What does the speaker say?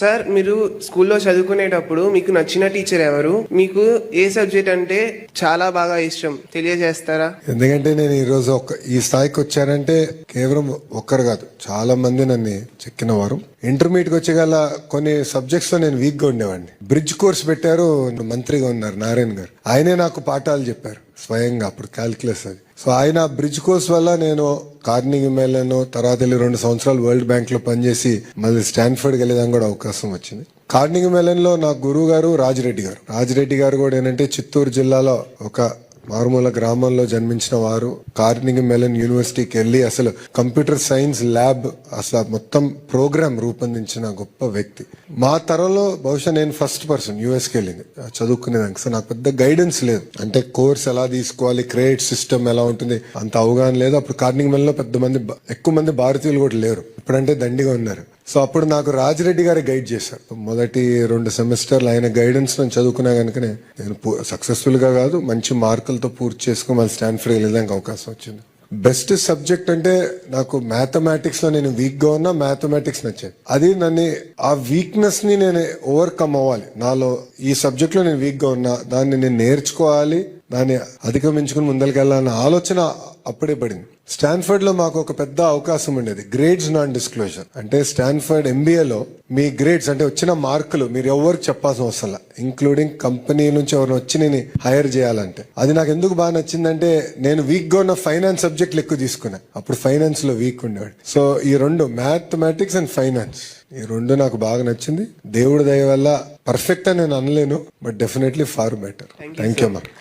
Sir మీరు స్కూల్లో చదువుకునేటప్పుడు మీకు నచ్చిన టీచర్ ఎవరు? మీకు ఏ సబ్జెక్ట్ అంటే చాలా బాగా ఇష్టం? తెలియజేస్తారా? ఎందుకంటే నేను ఈ రోజు ఒక ఈ స్థాయికి వచ్చానంటే కేవలం ఒక్కరు కాదు చాలా మంది నన్ను చెక్కిన వారు ఇంటర్మీడియట్ వచ్చేగల కొన్ని సబ్జెక్ట్స్లో నేను వీక్గా ఉండేవాడిని. బ్రిడ్జ్ కోర్స్ పెట్టారు మంత్రిగా ఉన్నారు నారాయణ గారు. ఆయనే నాకు పాఠాలు చెప్పారు స్వయంగా అప్పుడు క్యాల్కులస్ అది. సో ఆయన బ్రిడ్జ్ కోర్స్ వల్ల నేను కార్నింగ్ వెళ్ళాను తర్వాత వెళ్ళి రెండు సంవత్సరాలు వరల్డ్ బ్యాంక్లో పనిచేసి మళ్ళీ స్టాన్ఫర్డ్కి వెళ్ళేదానికి కూడా అవకాశం వచ్చింది. కార్నింగ్ మెలన్లో నా గురువు గారు రాజిరెడ్డి గారు. రాజిరెడ్డి గారు కూడా ఏంటంటే చిత్తూరు జిల్లాలో ఒక మారుమూల గ్రామంలో జన్మించిన వారు కార్నింగ్ మెలన్ యూనివర్సిటీకి వెళ్ళి అసలు కంప్యూటర్ సైన్స్ ల్యాబ్ అసలు మొత్తం ప్రోగ్రామ్ రూపొందించిన గొప్ప వ్యక్తి. మా తరంలో బహుశా నేను ఫస్ట్ పర్సన్ యూఎస్కి వెళ్ళింది. చదువుకునేదానికి. సో నాకు పెద్ద గైడెన్స్ లేదు. అంటే కోర్స్ ఎలా తీసుకోవాలి క్రెడిట్ సిస్టమ్ ఎలా ఉంటుంది అంత అవగాహన లేదు. అప్పుడు కార్నింగ్ మెలన్లో పెద్ద మంది ఎక్కువ మంది భారతీయులు కూడా లేరు. ఇప్పుడంటే దండిగా ఉన్నారు. సో అప్పుడు నాకు రాజిరెడ్డి గారు గైడ్ చేశారు. మొదటి రెండు సెమిస్టర్లు ఆయన గైడెన్స్ నేను చదువుకున్నా కనుకనే నేను సక్సెస్ఫుల్గా కాదు మంచి మార్కులతో పూర్తి చేసుకుని మళ్ళీ స్టాన్ఫర్డ్ వెళ్ళడానికి అవకాశం వచ్చింది. బెస్ట్ సబ్జెక్ట్ అంటే నాకు మ్యాథమెటిక్స్లో నేను వీక్గా ఉన్నా మ్యాథమెటిక్స్ నచ్చేది. అది నన్ను ఆ వీక్నెస్ని నేను ఓవర్కమ్ అవ్వాలి. నాలో ఈ సబ్జెక్ట్లో నేను వీక్గా ఉన్నా దాన్ని నేను నేర్చుకోవాలి దాన్ని అధిగమించుకుని ముందరికెళ్ళాలన్న ఆలోచన అప్పుడే పడింది. స్టాన్ఫర్డ్లో మాకు ఒక పెద్ద అవకాశం ఉండేది. గ్రేడ్స్ నాన్ డిస్క్లోజర్ అంటే స్టాన్ఫర్డ్ ఎంబీఏలో మీ గ్రేడ్స్ అంటే వచ్చిన మార్కులు మీరు ఎవరికి చెప్పాల్సిన అవసరం. ఇంక్లూడింగ్ కంపెనీ నుంచి ఎవరిని వచ్చి నేను హైర్ చేయాలంటే. అది నాకు ఎందుకు బాగా నచ్చిందంటే నేను వీక్గా ఉన్న ఫైనాన్స్ సబ్జెక్టులు ఎక్కువ తీసుకున్నా. అప్పుడు ఫైనాన్స్లో వీక్ ఉండేవాడు సో ఈ రెండు మ్యాథమెటిక్స్ అండ్ ఫైనాన్స్ ఈ రెండు నాకు బాగా నచ్చింది. దేవుడి దయ వల్ల పర్ఫెక్ట్ అని నేను అనలేను but definitely far better thank you అమ్మా.